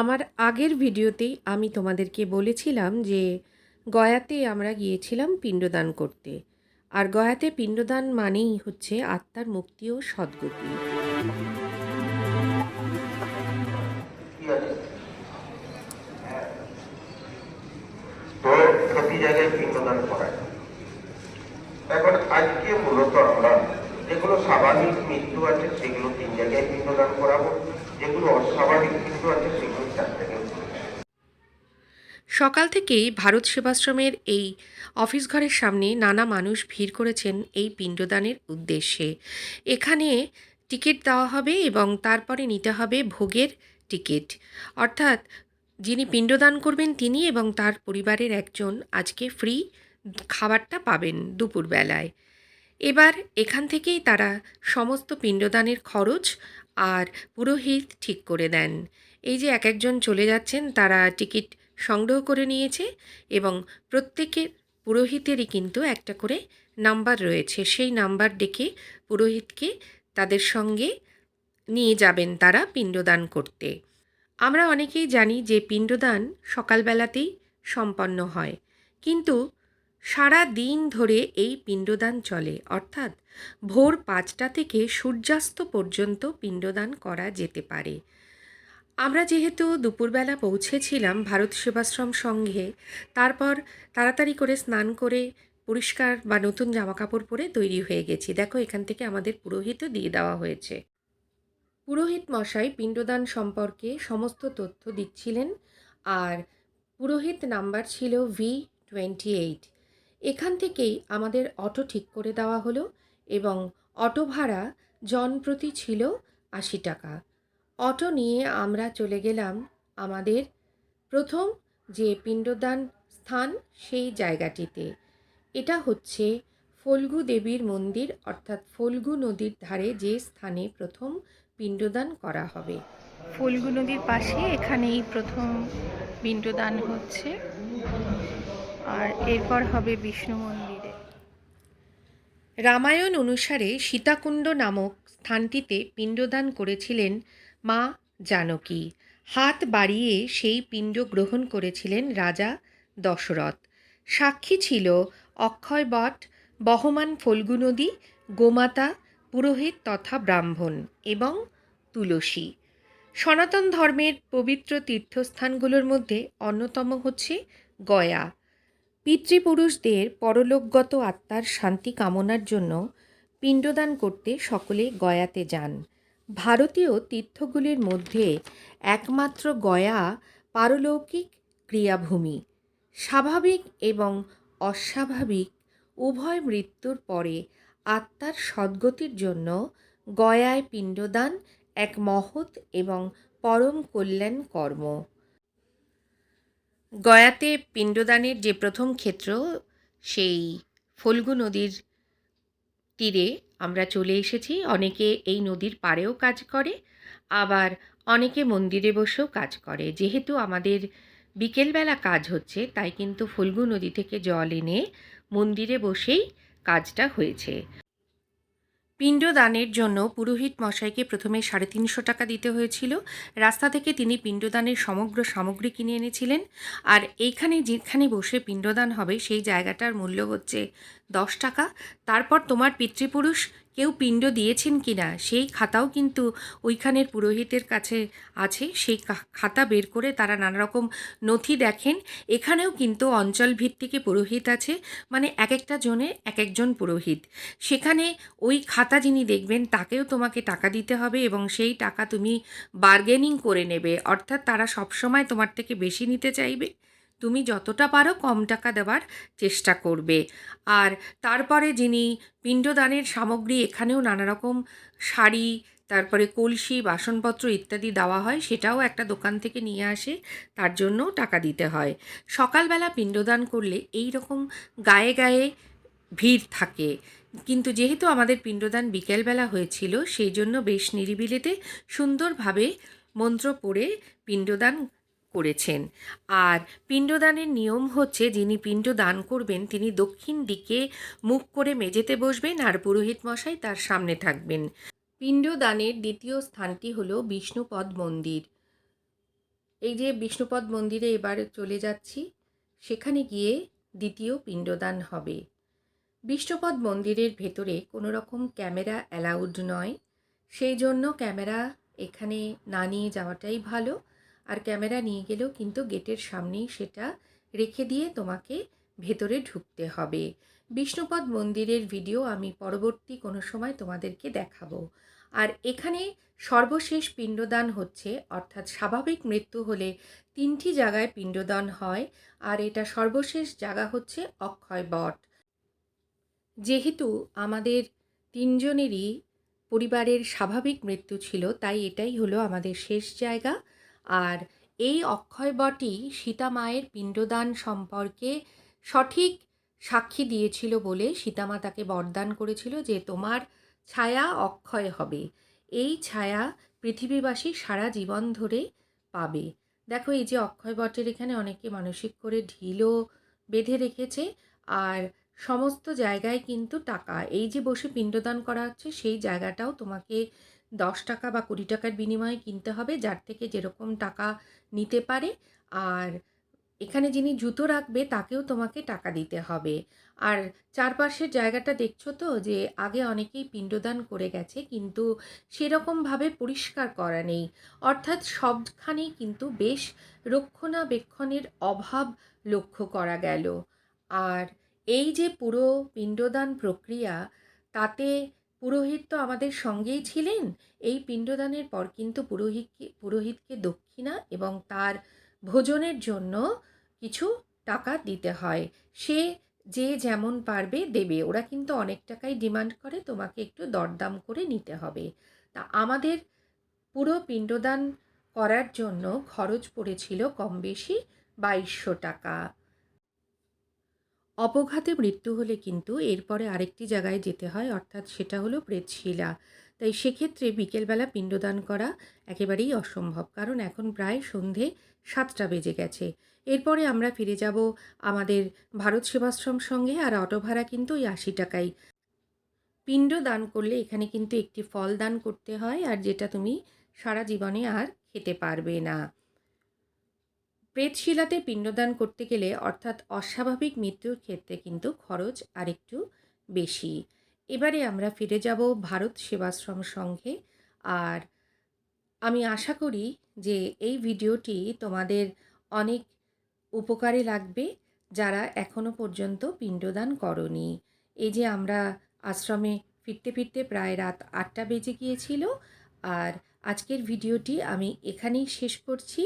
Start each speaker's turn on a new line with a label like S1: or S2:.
S1: আমার আগের ভিডিওতেই আমি তোমাদেরকে বলেছিলাম যে গয়াতে আমরা গিয়েছিলাম পিণ্ডদান করতে। আর গয়াতে পিণ্ডদান মানেই হচ্ছে আত্মার মুক্তি ও সদ্গতি।
S2: এখন আজকে মূলত আমরা যেগুলো স্বাভাবিক মৃত্যু আছে, সেগুলো তিন জায়গায় পিণ্ডদান করাবো। যেগুলো অস্বাভাবিক আছে, সেগুলো
S1: সকাল থেকেই ভারত সেবাশ্রমের এই অফিস ঘরের সামনে নানা মানুষ ভিড় করেছেন এই পিণ্ডদানের উদ্দেশ্যে। এখানে টিকিট দেওয়া হবে এবং তারপরে নিতে হবে ভোগের টিকিট। অর্থাৎ যিনি পিণ্ডদান করবেন তিনি এবং তার পরিবারের একজন আজকে ফ্রি খাবারটা পাবেন দুপুরবেলায়। এবার এখান থেকেই তারা সমস্ত পিণ্ডদানের খরচ আর পুরোহিত ঠিক করে দেন। এই যে এক একজন চলে যাচ্ছেন, তারা টিকিট সংগ্রহ করে নিয়েছে এবং প্রত্যেকের পুরোহিতেরই কিন্তু একটা করে নাম্বার রয়েছে। সেই নাম্বার ডেকে পুরোহিতকে তাদের সঙ্গে নিয়ে যাবেন তারা পিণ্ডদান করতে। আমরা অনেকেই জানি যে পিণ্ডদান সকালবেলাতেই সম্পন্ন হয়। কিন্তু সারা দিন ধরে এই পিণ্ডদান চলে। অর্থাৎ ভোর পাঁচটা থেকে সূর্যাস্ত পর্যন্ত পিণ্ডদান করা যেতে পারে। আমরা যেহেতু দুপুরবেলা পৌঁছেছিলাম ভারত সেবাশ্রম সংঘে তারপর তাড়াতাড়ি করে স্নান করে পরিষ্কার বা নতুন জামাকাপড় পরে তৈরি হয়ে গেছি। দেখো, এখান থেকে আমাদের পুরোহিতও দিয়ে দেওয়া হয়েছে। পুরোহিত মশাই পিণ্ডদান সম্পর্কে সমস্ত তথ্য দিচ্ছিলেন, আর পুরোহিত নাম্বার ছিল ভি টোয়েন্টি এইট এখান থেকেই আমাদের অটো ঠিক করে দেওয়া হলো এবং অটো ভাড়া জনপ্রতি ছিল আশি টাকা। অটো নিয়ে আমরা চলে গেলাম আমাদের প্রথম যে পিণ্ডদান স্থান সেই জায়গাটিতে। এটা হচ্ছে ফল্গু দেবীর মন্দির অর্থাৎ ফল্গু নদীর ধারে যে স্থানে প্রথম পিণ্ডদান করা হবে।
S3: ফুলগু নদীর পাশে এখানেই প্রথম পিণ্ডদান হচ্ছে। আর এরপর হবে বিষ্ণু মন্দিরে।
S1: রামায়ণ অনুসারে সীতাকুণ্ড নামক স্থানটিতে পিণ্ডদান করেছিলেন মা জানকী। হাত বাড়িয়ে সেই পিণ্ড গ্রহণ করেছিলেন রাজা দশরথ। সাক্ষী ছিল অক্ষয় বট বহমান ফল্গু নদী, গোমাতা, পুরোহিত তথা ব্রাহ্মণ এবং তুলসী। সনাতন ধর্মের পবিত্র তীর্থস্থানগুলোর মধ্যে অন্যতম হচ্ছে গয়া। পিতৃপুরুষদের পরলোকগত আত্মার শান্তি কামনার জন্য পিণ্ডদান করতে সকলে গয়াতে যান। ভারতীয় তীর্থগুলির মধ্যে একমাত্র গয়া পারলৌকিক ক্রিয়াভূমি। স্বাভাবিক এবং অস্বাভাবিক উভয় মৃত্যুর পরে আত্মার সদ্গতির জন্য গয়ায় পিণ্ডদান এক মহৎ এবং পরম কল্যাণ কর্ম গয়াতে পিণ্ডদানের যে প্রথম ক্ষেত্র, সেই ফল্গু নদীর তীরে আমরা চলে এসেছি। অনেকে এই নদীর পাড়েও কাজ করে, আবার অনেকে মন্দিরে বসেও কাজ করে। যেহেতু আমাদের বিকেলবেলা কাজ হচ্ছে, তাই কিন্তু ফল্গু নদী থেকে জল এনে মন্দিরে বসেই কাজটা হয়েছে। পিণ্ডদানের জন্য পুরোহিত মশাইকে প্রথমে সাড়ে তিনশো টাকা দিতে হয়েছিল। রাস্তা থেকে তিনি পিণ্ডদানের সমগ্র সামগ্রী কিনে এনেছিলেন। আর এইখানে যেখানে বসে পিণ্ডদান হবে সেই জায়গাটার মূল্য হচ্ছে দশ টাকা। তারপর তোমার পিতৃপুরুষ কেউ পিণ্ড দিয়েছেন কি না, সেই খাতাও কিন্তু ওইখানের পুরোহিতের কাছে আছে। সেই খাতা বের করে তারা নানা রকম নথি দেখেন। এখানেও কিন্তু অঞ্চল ভিত্তিকে পুরোহিত আছে মানে এক একটা জনে এক একজন পুরোহিত। সেখানে ওই খাতা যিনি দেখবেন, তাকেও তোমাকে টাকা দিতে হবে এবং সেই টাকা তুমি বার্গেনিং করে নেবে। অর্থাৎ তারা সবসময় তোমার থেকে বেশি নিতে চাইবে। তুমি যতটা পারো কম টাকা দেওয়ার চেষ্টা করবে। আর তারপরে যিনি পিণ্ডদানের সামগ্রী এখানেও নানা রকম শাড়ি, তারপরে কলসি, বাসনপত্র ইত্যাদি দেওয়া হয়, সেটাও একটা দোকান থেকে নিয়ে আসে, তার জন্যও টাকা দিতে হয়। সকালবেলা পিণ্ডদান করলে এই রকম গায়ে গায়ে ভিড় থাকে। কিন্তু যেহেতু আমাদের পিণ্ডদান বিকেলবেলা হয়েছিল, সেই জন্য বেশ নিরিবিলিতে সুন্দরভাবে মন্ত্র পড়ে পিণ্ডদান করেছেন। আর পিণ্ডদানের নিয়ম হচ্ছে, যিনি পিণ্ড দান করবেন, তিনি দক্ষিণ দিকে মুখ করে মেঝেতে বসবেন আর পুরোহিত মশাই তার সামনে থাকবেন। পিণ্ডদানের দ্বিতীয় স্থানটি হল বিষ্ণুপদ মন্দির। এই যে বিষ্ণুপদ মন্দিরে এবার চলে যাচ্ছি, সেখানে গিয়ে দ্বিতীয় পিণ্ডদান হবে। বিষ্ণুপদ মন্দিরের ভেতরে কোনো রকম ক্যামেরা অ্যালাউড নয়, সেই জন্য ক্যামেরা এখানে না নিয়ে যাওয়াটাই ভালো। আর ক্যামেরা নিয়ে গেলেও কিন্তু গেটের সামনেই সেটা রেখে দিয়ে তোমাকে ভেতরে ঢুকতে হবে। বিষ্ণুপদ মন্দিরের ভিডিও আমি পরবর্তী কোনো সময় তোমাদেরকে দেখাবো। আর এখানে সর্বশেষ পিণ্ডদান হচ্ছে, অর্থাৎ স্বাভাবিক মৃত্যু হলে তিনটি জায়গায় পিণ্ডদান হয়, আর এটা সর্বশেষ জায়গা হচ্ছে অক্ষয় বট। যেহেতু আমাদের তিনজনেরই পরিবারের স্বাভাবিক মৃত্যু ছিল, তাই এটাই হলো আমাদের শেষ জায়গা। আর এই অক্ষয় বটই সীতা মায়ের পিণ্ডদান সম্পর্কে সঠিক সাক্ষী দিয়েছিল বলে সীতামা তাকে বরদান করেছিল যে তোমার ছায়া অক্ষয় হবে। এই ছায়া পৃথিবীবাসী সারা জীবন ধরে পাবে। দেখো, এই যে অক্ষয় বটের এখানে অনেকে মানসিক করে ঢিলও বেঁধে রেখেছে আর সমস্ত জায়গায় কিন্তু টাকা। এই যে বসে পিণ্ডদান করা হচ্ছে, সেই জায়গাটাও তোমাকে দশ টাকা বা কুড়ি টাকার বিনিময়ে কিনতে হবে, যার থেকে যেরকম টাকা নিতে পারে। আর এখানে যিনি জুতো রাখবে, তাকেও তোমাকে টাকা দিতে হবে। আর চারপাশের জায়গাটা দেখছ তো যে আগে অনেকেই পিণ্ডদান করে গেছে, কিন্তু সেরকমভাবে পরিষ্কার করা নেই। অর্থাৎ সবখানেই কিন্তু বেশ রক্ষণাবেক্ষণের অভাব লক্ষ্য করা গেল। আর এই যে পুরো পিণ্ডদান প্রক্রিয়া, তাতে পুরোহিত তো আমাদের সঙ্গেই ছিলেন। এই পিণ্ডদানের পর কিন্তু পুরোহিতকে পুরোহিতকে দক্ষিণা এবং তার ভোজনের জন্য কিছু টাকা দিতে হয়। সে যে যেমন পারবে দেবে। ওরা কিন্তু অনেক টাকাই ডিমান্ড করে, তোমাকে একটু দরদাম করে নিতে হবে। তা আমাদের পুরো পিণ্ডদান করার জন্য খরচ পড়েছিল কম বেশি বাইশশো টাকা। অপঘাতে মৃত্যু হলে কিন্তু এরপরে আরেকটি জায়গায় যেতে হয়, অর্থাৎ সেটা হলো প্রেতশিলা। তাই সেক্ষেত্রে বিকেলবেলা পিণ্ডদান করা একেবারেই অসম্ভব, কারণ এখন প্রায় সন্ধে সাতটা বেজে গেছে। এরপরে আমরা ফিরে যাব আমাদের ভারত সেবাশ্রম সঙ্গে, আর অটো ভাড়া কিন্তু ওই আশি টাকাই। পিণ্ড দান করলে এখানে কিন্তু একটি ফল দান করতে হয়, আর যেটা তুমি সারা জীবনে আর খেতে পারবে না। প্রেতশিলাতে পিণ্ডদান করতে গেলে অর্থাৎ অস্বাভাবিক মৃত্যুর ক্ষেত্রে কিন্তু খরচ আরেকটু বেশি। এবারে আমরা ফিরে যাব ভারত সেবাশ্রম সংঘে। আর আমি আশা করি যে এই ভিডিওটি তোমাদের অনেক উপকারে লাগবে যারা এখনও পর্যন্ত পিণ্ডদান করনি। এই যে আমরা আশ্রমে ফিরতে ফিরতে প্রায় রাত আটটা বেজে গিয়েছিল। আর আজকের ভিডিওটি আমি এখানেই শেষ করছি।